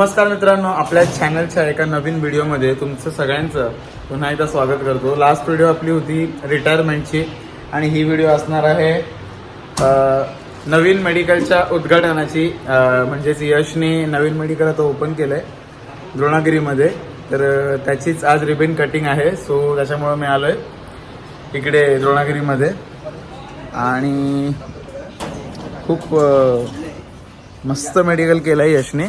नमस्कार मित्रांनो आपल्या चॅनलच्या एका नवीन व्हिडिओमध्ये तुमचं सगळ्यांचं पुन्हा एकदा स्वागत करतो. लास्ट व्हिडिओ आपली होती रिटायरमेंटची आणि ही व्हिडिओ असणार आहे नवीन मेडिकलच्या उद्घाटनाची म्हणजेच यशने नवीन मेडिकल आता ओपन केलं आहे द्रोणागिरीमध्ये. तर त्याचीच आज रिबिन कटिंग आहे सो त्याच्यामुळं मी आलो आहे इकडे द्रोणागिरीमध्ये. आणि खूप मस्त मेडिकल केलं आहे यशने.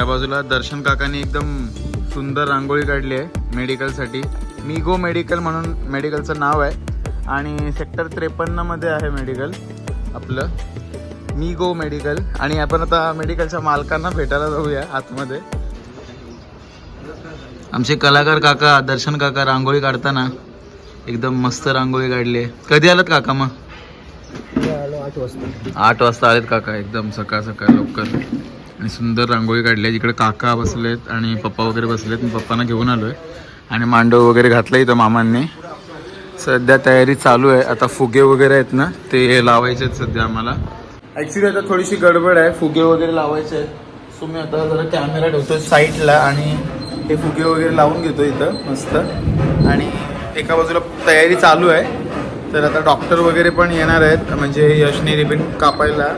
या बाजूला दर्शन काकांनी एकदम सुंदर रांगोळी काढली आहे मेडिकलसाठी. मी गो मेडिकल म्हणून मेडिकलचं नाव आहे. आणि सेक्टर त्रेपन्नमध्ये आहे मेडिकल आपलं. मी गो मेडिकल. आणि आपण आता मेडिकलच्या मालकांना भेटायला जाऊया आतमध्ये. आमचे कलाकार काका दर्शन काका रांगोळी काढताना एकदम मस्त रांगोळी काढली आहे. कधी आलात काका मग? आठ वाजता. आठ वाजता आलेत काका एकदम सकाळ सकाळ लवकर. आणि सुंदर रांगोळी काढली आहे इकडे काका बसलेत आणि पप्पा वगैरे बसलेत मी पप्पांना घेऊन आलो आहे आणि मांडव वगैरे घातलं इथं मामांनी. सध्या तयारी चालू आहे. आता फुगे वगैरे आहेत ना ते लावायचे आहेत सध्या आम्हाला. ॲक्च्युली आता थोडीशी गडबड आहे. फुगे वगैरे लावायचे आहेत. सो मी आता जरा कॅमेरा ठेवतो साईडला आणि हे फुगे वगैरे लावून घेतो इथं मस्त. आणि एका बाजूला तयारी चालू आहे. तर आता डॉक्टर वगैरे पण येणार आहेत. म्हणजे यशनी रिबिन कापायला.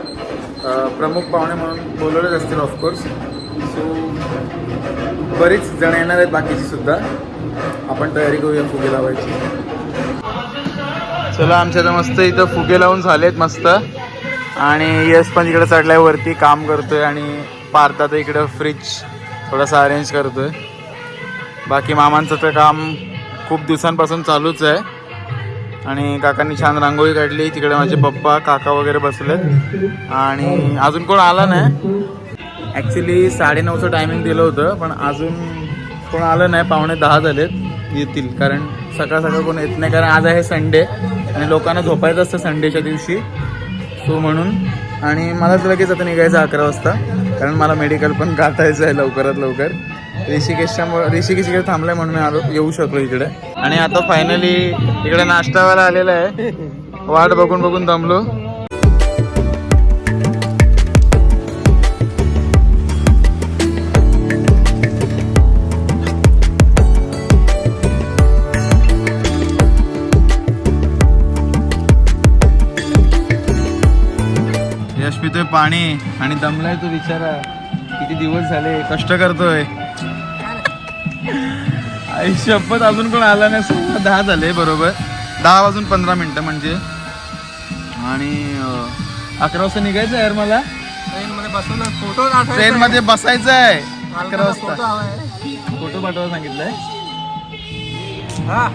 प्रमुख पाहुणे म्हणून बोलवलेच असतील ऑफकोर्स सो बरीच जण येणार आहेत बाकीची सुद्धा. आपण तयारी करूया फुगे लावायची. चला आमच्या तर मस्त इथं फुगे लावून झालेत मस्त. आणि यश पण इकडे चढल्यावरती काम करतोय आणि पार्था तर इकडं फ्रीज थोडासा अरेंज करतोय. बाकी मामांचं तर काम खूप दिवसांपासून चालूच आहे. आणि काकांनी छान रांगोळी काढली. तिकडे माझे पप्पा काका वगैरे बसलेत. आणि अजून कोण आला नाही? ॲक्च्युली साडेनऊचं टायमिंग दिलं होतं पण अजून कोण आलं नाही? पावणे दहा झालेत येतील. कारण सकाळ सकाळ कोण येत नाही कारण आज आहे संडे आणि लोकांना झोपायचं असतं संडेच्या दिवशी. सो म्हणून आणि मलाच लगेच आता निघायचं अकरा वाजता कारण मला मेडिकल पण गाठायचं आहे लवकरात लवकर. ऋषिकेशच्या ऋषिकेश इकडे थांबलाय म्हणून मी आलो. येऊ शकलो इकडे. आणि आता फायनली इकडे नाश्तावाला आलेला आहे. वाट बघून बघून दमलो. यश पितोय पाणी आणि दमलाय तू विचारा किती दिवस झाले? कष्ट करतोय. आई शपथ अजून कोण आला नाही सव्वा दहा झाले बरोबर. दहा वाजून पंधरा मिनिटं म्हणजे. आणि अकरा वाजता निघायचं यार मला? ट्रेन मध्ये बसून फोटो ट्रेन मध्ये बसायचं आहे. अकरा वाजता. फोटो पाठवा सांगितलंय. हा.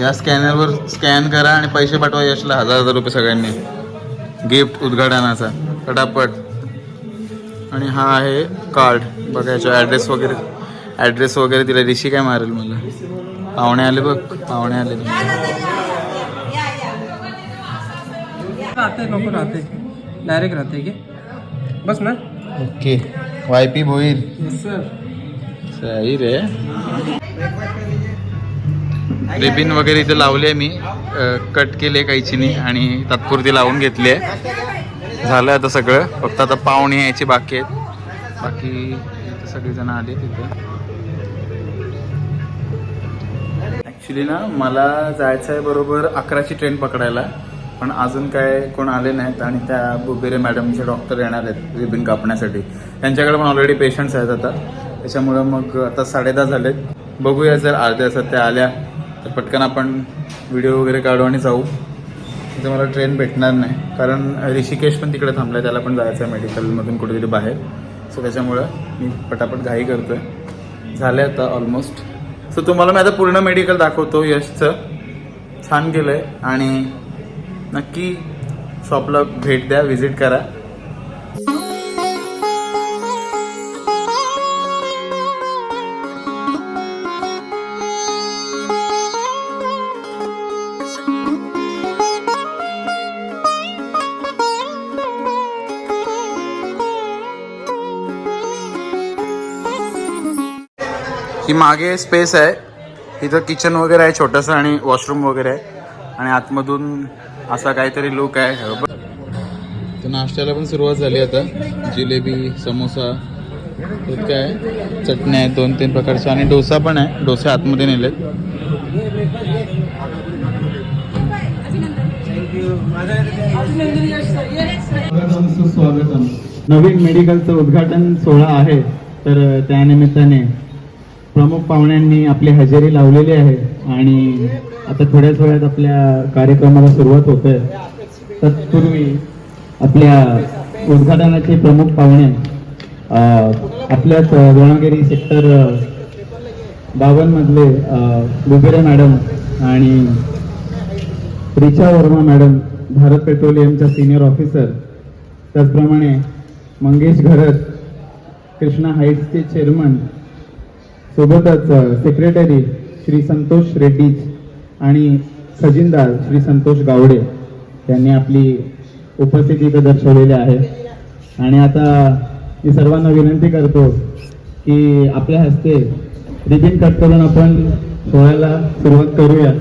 या स्कॅनरवर स्कॅन करा आणि पैसे पाठवा यशला. हजार हजार रुपये सगळ्यांनी. गिफ्ट उद्घाटनाचा. पटापट आणि हा आहे कार्ड बघायचं ॲड्रेस वगैरे. ॲड्रेस वगैरे दिला ऋषी काय मारेल मला. पाहुणे आले बघ. पाहुणे आले. राहते नको राहते. डायरेक्ट राहते की बस ना. Okay Y P Bhoir. Sir सही रे. रिबिन वगैरे इथे लावले आहे मी. कट केले कैचीनी आणि तात्पुरती लावून घेतली आहे. झालं आता सगळं. फक्त आता पाहुणे यायचे बाकी आहेत. बाकी इथे सगळेजण आले तिथे ॲक्च्युली ना मला जायचं आहे बरोबर अकराची ट्रेन पकडायला. पण अजून काय कोण आले नाहीत आणि त्या बुबेरे मॅडमचे डॉक्टर येणार आहेत रिबिन कापण्यासाठी. त्यांच्याकडे पण ऑलरेडी पेशंट्स आहेत आता. त्याच्यामुळं मग आता साडेदहा झालेत. बघूया जर अर्ध्या तासात त्या आल्या. तर पटकन आपण व्हिडिओ वगैरे काढू आणि जाऊ. तिथे मला ट्रेन भेटणार नाही. कारण ऋषिकेश पण तिकडे थांबला त्याला पण जायचं आहे मेडिकलमधून कुठेतरी बाहेर. सो त्याच्यामुळं मी पटापट घाई करतोय. झालं आता ऑलमोस्ट सो तुम्हाला मी आता पूर्ण मेडिकल दाखवतो यशचं. छान गेलं आहे आणि नक्की शॉपला भेट द्या व्हिजिट करा. ही मागे स्पेस आहे. इथं किचन वगैरे आहे छोटंसं आणि वॉशरूम वगैरे आहे. आणि आतमधून असा काहीतरी लुक आहे. तर नाश्त्याला पण सुरुवात झाली आता. जिलेबी समोसा त्यात काय? आहे? चटण्या आहेत दोन तीन प्रकारच्या. आणि डोसा पण आहे. डोसे आतमध्ये नेलेत. स्वागतम सुस्वागतम नवीन मेडिकलचं उद्घाटन सोहळा आहे. तर त्यानिमित्ताने प्रमुख पाहुण्यांनी आपली हजेरी लावलेली आहे आणि आता थोड्याच वेळात आपल्या कार्यक्रमाला सुरुवात होत आहे तत्पूर्वी आपल्या उद्घाटनाचे प्रमुख पाहुणे आपल्याच रोणागिरी सेक्टर बावन मधले बुबेरे मॅडम आणि रिचा वर्मा मॅडम भारत पेट्रोलियमच्या सिनियर ऑफिसर. त्याचप्रमाणे मंगेश घरत कृष्णा हाईट्सचे चेअरमन सोबतच सेक्रेटरी श्री संतोष रेड्डीज आणि खजिनदार श्री संतोष गावडे यांनी आपली उपस्थिती इथं दर्शवलेली आहे. आणि आता मी सर्वांना विनंती करतो की आपल्या हस्ते रिबिन कट करून आपण सोहळ्याला सुरुवात करूया.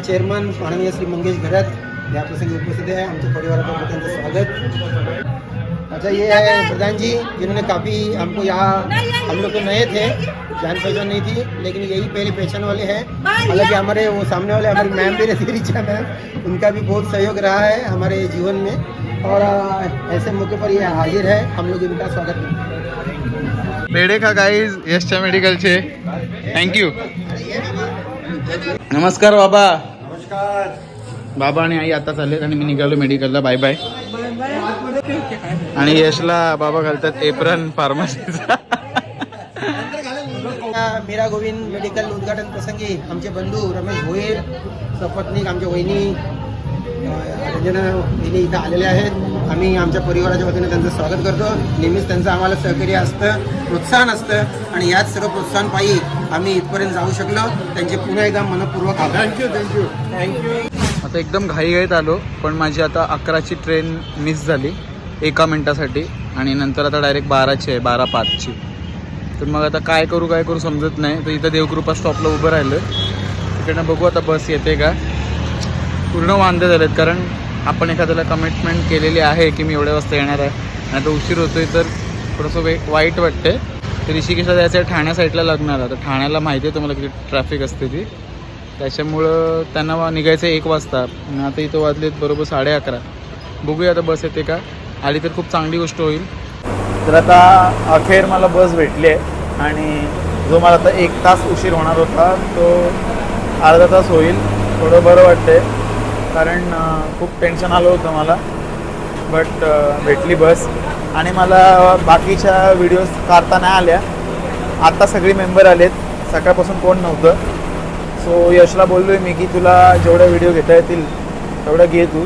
अभिनंदन आहे चे चेअरमन, माननीय श्री मंगेश घरत या प्रसंगी उपस्थित है आमचे परिवार का त्यांचं स्वागत. अच्छा ये है प्रधान जी जिन्होंने काफ़ी हमको यहाँ हम लोग तो नए थे, जान पहचान नहीं थी, लेकिन यही पहली पहचान वाले हैं। हालाँकि हमारे वो सामने वाले, हमारी मैम भी रहती रिचा मैम, उनका भी बहुत सहयोग रहा है हमारे जीवन में। और ऐसे मौके पर ये हाजिर है हम लोग इनका स्वागत करते पेढे का गाईज यशच्या मेडिकलचे थँक्यू नमस्कार, बाबा। नमस्कार. बाबा आणि आई आता चाललेत आणि मी निघालो मेडिकलला बाय बाय आणि यशला बाबा घालतात एप्रन फार्मसीचा मीरा गोविंद मेडिकल उद्घाटन प्रसंगी आमचे बंधू रमेश भोईर सपत्नीक आमच्या वहिनी वहिनी इथं आलेल्या आहेत. आम्ही आमच्या परिवाराच्या वतीने त्यांचं स्वागत करतो. नेहमीच त्यांचं आम्हाला सहकार्य असतं प्रोत्साहन असतं आणि याच सर्व प्रोत्साहन पायी आम्ही इथपर्यंत जाऊ शकलो. त्यांचे पुन्हा एकदा मनपूर्वक आभार. थँक्यू थँक्यू थँक्यू आता एकदम घाईघाईत आलो पण माझी आता अकराची ट्रेन मिस झाली एका मिनटासाठी. आणि नंतर आता डायरेक्ट बाराची आहे बारा पाचची. तर मग आता काय करू काय करू समजत नाही. तर इथं देवकृपा स्टॉपला उभं राहिलं. तिकडनं बघू आता बस येते का. पूर्ण वांदे झालेत कारण आपण एखाद्याला कमिटमेंट केलेली आहे की मी एवढ्या वाजता येणार आहे. आणि आता उशीर होतोय तर थोडंसं वे वाईट वाटते तर ऋषिकेशला जायचं आहे ठाण्या साईडला लग्नाला तर ठाण्याला माहिती आहे तुम्हाला किती ट्रॅफिक असते ती. त्याच्यामुळं त्यांना निघायचं एक वाजता. आता इथं वाजलेत बरोबर साडे अकरा. बघूया आता बस येते का? आली तर खूप चांगली गोष्ट होईल. तर आता अखेर मला बस भेटली आहे. आणि जो मला आता एक तास उशीर होणार होता तो अर्धा तास होईल. थोडं बरं वाटतंय. कारण खूप टेन्शन आलं होतं मला. बट भेटली बस. आणि मला बाकीच्या व्हिडिओज काढता नाही आल्या. आत्ता सगळी मेंबर आलेत. सकाळपासून कोण नव्हतं. सो यशला बोललो आहे मी की तुला जेवढ्या व्हिडिओ घेता येतील तेवढं घे तू.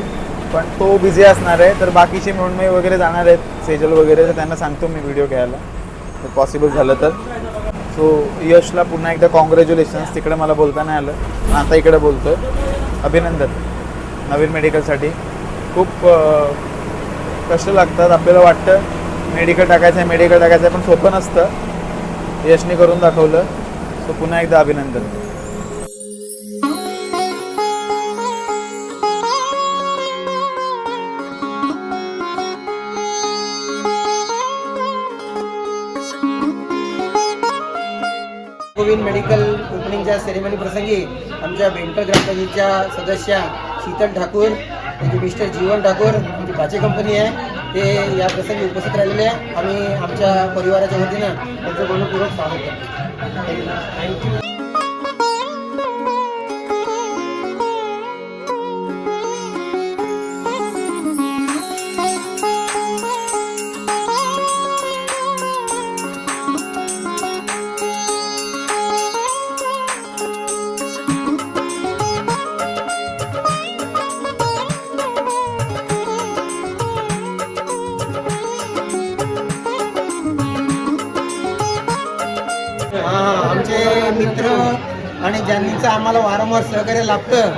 पण तो बिझी असणार आहे. तर बाकीचे मृण्मय वगैरे जाणार आहेत. सेजल वगैरे. तर त्यांना सांगतो मी व्हिडिओ घ्यायला. तर पॉसिबल झालं तर. सो यशला पुन्हा एकदा कॉंग्रॅच्युलेशन्स तिकडे मला बोलता नाही आलं. आता इकडे बोलतो अभिनंदन. नवीन मेडिकलसाठी. खूप कष्ट लागतात. आपल्याला वाटतं मेडिकल टाकायचं आहे मेडिकल टाकायचं आहे पण सोपं नसतं. यशने करून दाखवलं. सो पुन्हा एकदा अभिनंदन. गोविंद मेडिकल ओपनिंगच्या सेरेमनी प्रसंगी आमच्या बेंटल ग्रामपंचायतीच्या सदस्या शीतल ठाकूर म्हणजे मिस्टर जीवन ठाकूर म्हणजे भाची कंपनी आहे ते या प्रसंगी उपस्थित राहिलेले आहे. आम्ही आमच्या परिवाराच्या वतीनं त्यांचं मनपूर्वक स्वागत करतो. थँक्यू. आम्हाला वारंवार सहकार्य लाभतं.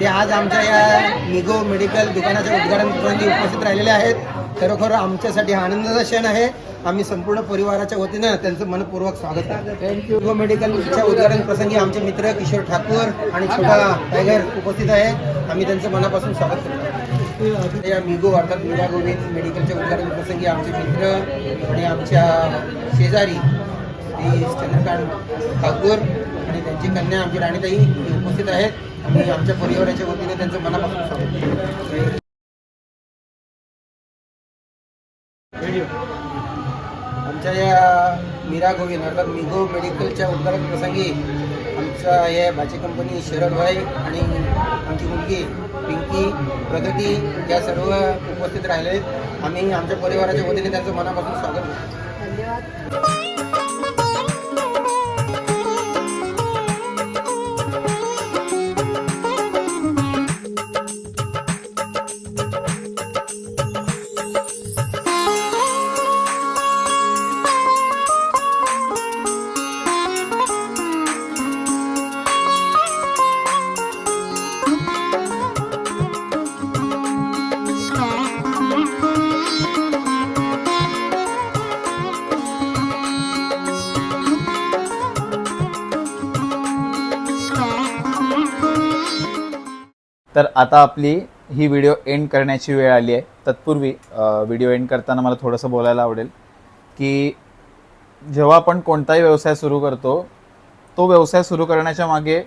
ते आज आमच्या या मिगो मेडिकल दुकानाच्या उद्घाटन प्रसंगी उपस्थित राहिलेले आहेत. खरोखर आमच्यासाठी हा आनंदाचा क्षण आहे. आम्ही संपूर्ण परिवाराच्या वतीनं त्यांचं मनपूर्वक स्वागत करतो. थँक्यू मिगो मेडिकलच्या उद्घाटन प्रसंगी आमचे मित्र किशोर ठाकूर आणि छोटा टायगर उपस्थित आहे. आम्ही त्यांचं मनापासून स्वागत करतो. या मिगो अर्थात मीरा गोविंद मेडिकलच्या उद्घाटन प्रसंगी आमचे मित्र आणि आमच्या शेजारी श्री चंद्रकांत ठाकूर त्यांची कन्या आमची राणीताई हे उपस्थित आहेत. आणि आमच्या परिवाराच्या वतीने त्यांचं मनापासून स्वागत. आमच्या या मीरा गोविंद अर्थात मिगो मेडिकलच्या उद्घाटन प्रसंगी आमच्या या भाजी कंपनी शरद भाई आणि आमची मुलगी पिंकी प्रगती या सर्व उपस्थित राहिले आहेत आम्ही आमच्या परिवाराच्या वतीने त्यांचं मनापासून स्वागत करतो. तर आता आपली ही व्हिडिओ एंड करण्याची वेळ आली आहे. तत्पूर्वी व्हिडिओ एंड करताना मला थोडंसं बोलायला आवडेल की जेव्हा आपण कोणताही व्यवसाय सुरू करतो तो व्यवसाय सुरू करण्याच्या मागे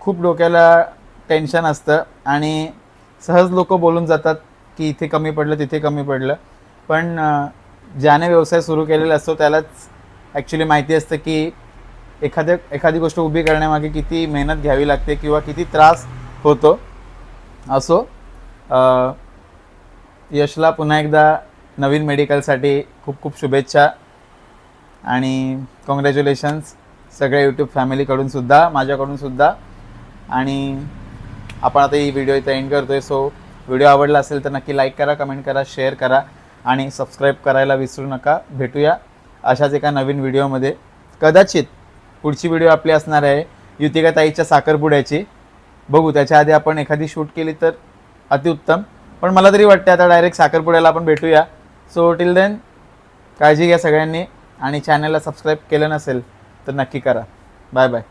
खूप डोक्याला टेन्शन असतं आणि सहज लोक बोलून जातात की इथे कमी पडलं तिथे कमी पडलं. पण ज्याने व्यवसाय सुरू केलेला असतो त्यालाच ॲक्च्युली माहिती असतं की एखाद्या एखादी गोष्ट उभी करण्यामागे किती मेहनत घ्यावी लागते किंवा किती त्रास होतो. असो यशला पुन्हा एकदा नवीन मेडिकलसाठी खूप खूप शुभेच्छा आणि कॉंग्रॅच्युलेशन्स सगळ्या यूट्यूब फॅमिलीकडून सुद्धा माझ्याकडून सुद्धा. आणि आपण आता ही व्हिडिओ इथं एंड करतोय सो व्हिडिओ आवडला असेल तर नक्की लाईक करा कमेंट करा शेअर करा आणि सबस्क्राईब करायला विसरू नका. भेटूया अशाच एका नवीन व्हिडिओमध्ये कदाचित पुढची व्हिडिओ आपली असणार आहे युतिका ताईच्या साखरपुड्याची. बघू त्याच्या आधी आपण एखादी शूट केली तर अतिउत्तम. पण मला तरी वाटते आता डायरेक्ट साखरपुड्याला आपण भेटूया. सो टिल देन काळजी घ्या सगळ्यांनी आणि चॅनलला सबस्क्राईब केलं नसेल तर नक्की करा. Bye bye